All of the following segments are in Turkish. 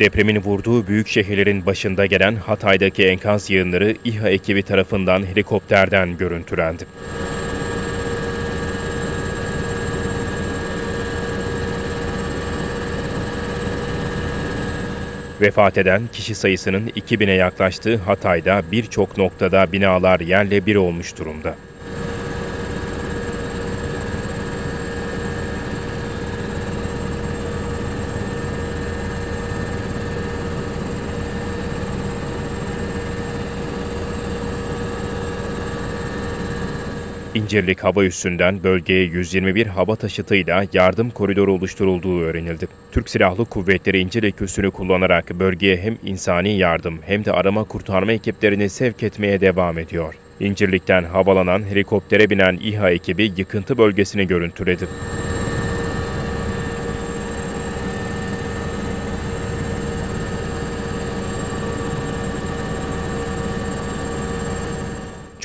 Depremin vurduğu büyük şehirlerin başında gelen Hatay'daki enkaz yığınları İHA ekibi tarafından helikopterden görüntülendi. Vefat eden kişi sayısının 2000'e yaklaştığı Hatay'da birçok noktada binalar yerle bir olmuş durumda. İncirlik hava üssünden bölgeye 121 hava taşıtıyla yardım koridoru oluşturulduğu öğrenildi. Türk Silahlı Kuvvetleri İncirlik üssünü kullanarak bölgeye hem insani yardım hem de arama kurtarma ekiplerini sevk etmeye devam ediyor. İncirlik'ten havalanan helikoptere binen İHA ekibi yıkıntı bölgesini görüntüledi.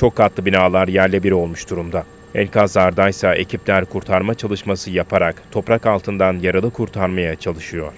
Çok katlı binalar yerle bir olmuş durumda. Enkazlardaysa ekipler kurtarma çalışması yaparak toprak altından yaralı kurtarmaya çalışıyor.